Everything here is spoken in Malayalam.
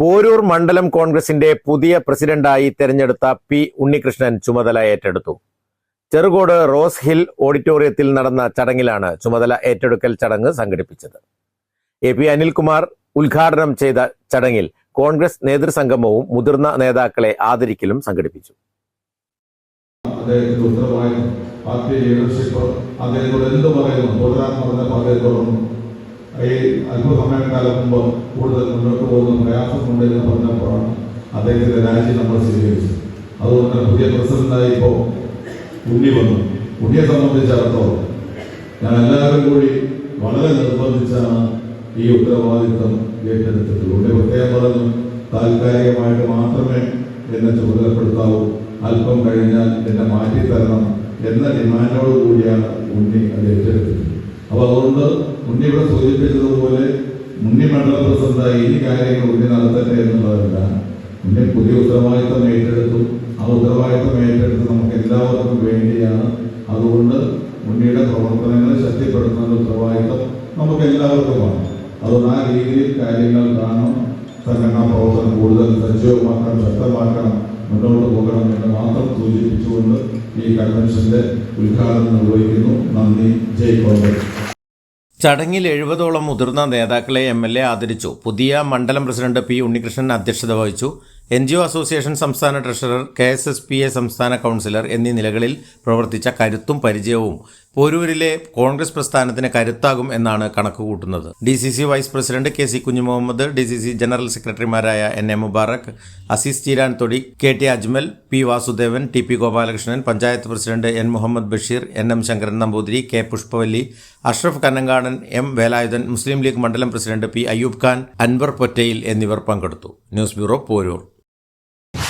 Porur മണ്ഡലം കോൺഗ്രസിന്റെ പുതിയ പ്രസിഡന്റായി തെരഞ്ഞെടുത്ത പി ഉണ്ണികൃഷ്ണൻ ചുമതല ഏറ്റെടുത്തു. ചെറുകോട് റോസ് ഹിൽ ഓഡിറ്റോറിയത്തിൽ നടന്ന ചടങ്ങിലാണ് ചുമതല ഏറ്റെടുക്കൽ ചടങ്ങ് സംഘടിപ്പിച്ചത്. എ പി അനിൽകുമാർ ഉദ്ഘാടനം ചെയ്ത ചടങ്ങിൽ കോൺഗ്രസ് നേതൃസംഗമവും മുതിർന്ന നേതാക്കളെ ആദരിക്കലും സംഘടിപ്പിച്ചു. പാർട്ടി ലീഡർഷിപ്പ് അദ്ദേഹത്തോട് എന്ത് പറയുന്നു? തുടരാൻ പറഞ്ഞപ്പോൾ അദ്ദേഹം തുടർന്നു ഈ അല്പസമയക്കാലം മുമ്പ് കൂടുതൽ മുന്നോട്ട് പോകുന്ന പ്രയാസമുണ്ട് എന്ന് പറഞ്ഞപ്പോഴാണ് അദ്ദേഹത്തിന്റെ രാജി നമ്മൾ സ്വീകരിച്ചത്. അതുകൊണ്ട് പുതിയ പ്രസിഡന്റായി ഇപ്പോൾ ഉണ്ണി വന്നു. ഉണ്ണിയെ സംബന്ധിച്ചിടത്തോളം ഞാൻ എല്ലാവരും കൂടി വളരെ നിർബന്ധിച്ചാണ് ഈ ഉത്തരവാദിത്വം ഏറ്റെടുത്തിട്ടുള്ളത് ഉണ്ണി പ്രത്യേകം പറഞ്ഞു താൽക്കാലികമായിട്ട് മാത്രമേ എന്നെ ചുമതലപ്പെടുത്താവൂ. അല്പം കഴിഞ്ഞാൽ എന്നെ മാറ്റിത്തരണം എന്ന ഡിമാൻഡോട് കൂടിയാണ് ഉണ്ണി അത് ഏറ്റെടുത്തത്. അപ്പോൾ അതുകൊണ്ട് മുന്നി ഇവിടെ സൂചിപ്പിച്ചതുപോലെ മുന്നി മണ്ഡല പ്രസിഡന്റായി ഈ കാര്യങ്ങൾ ഉണ്ണി നടത്തട്ടെ എന്നുള്ളതല്ല. മുന്നിൽ പുതിയ ഉത്തരവാദിത്തം ഏറ്റെടുത്തു. ആ ഉത്തരവാദിത്തം ഏറ്റെടുത്ത് നമുക്ക് എല്ലാവർക്കും വേണ്ടിയാണ്. അതുകൊണ്ട് മുന്നിയുടെ പ്രവർത്തനങ്ങൾ ശക്തിപ്പെടുത്തുന്ന ഉത്തരവാദിത്തം നമുക്ക് എല്ലാവർക്കുമാണ് അതുകൊണ്ട് ആ രീതിയിൽ കാര്യങ്ങൾ കാണണം. സംഘടനാ പ്രവർത്തനം കൂടുതൽ സജീവമാക്കണം ശക്തമാക്കണം മുന്നോട്ട് പോകണം എന്ന് മാത്രം സൂചിപ്പിച്ചുകൊണ്ട് ഈ കൺവെൻഷന്റെ ഉദ്ഘാടനം നിർവഹിക്കുന്നു. നന്ദി. ജയ് കോൺഗ്രസ്. ചടങ്ങിൽ എഴുപതോളം മുതിർന്ന നേതാക്കളെ എം എൽ എ ആദരിച്ചു. പുതിയ മണ്ഡലം പ്രസിഡന്റ് പി ഉണ്ണികൃഷ്ണൻ അധ്യക്ഷത വഹിച്ചു. എൻ ജി ഒ അസോസിയേഷൻ സംസ്ഥാന treasurer K S S P A സംസ്ഥാന കൗൺസിലർ എന്നീ നിലകളിൽ പ്രവർത്തിച്ച കരുത്തും പരിചയവും പോരൂരിലെ കോൺഗ്രസ് പ്രസ്ഥാനത്തിന് കരുത്താകും എന്നാണ് കണക്കുകൂട്ടുന്നത്. D C C vice president K C Kunhimuhammad D C C general സെക്രട്ടറിമാരായ N A Mubarak Azeez Cheeran Thodi K T Ajmal P Vasudevan T P Gopalakrishnan panchayat president N Muhammad Basheer N M Sankaran Namboothiri K Pushpavalli Ashraf Kannankadan M Velayudhan Muslim League മണ്ഡലം പ്രസിഡന്റ് പി അയ്യൂബ് ഖാൻ അൻവർ പൊറ്റയിൽ എന്നിവർ പങ്കെടുത്തു. News bureau Porur.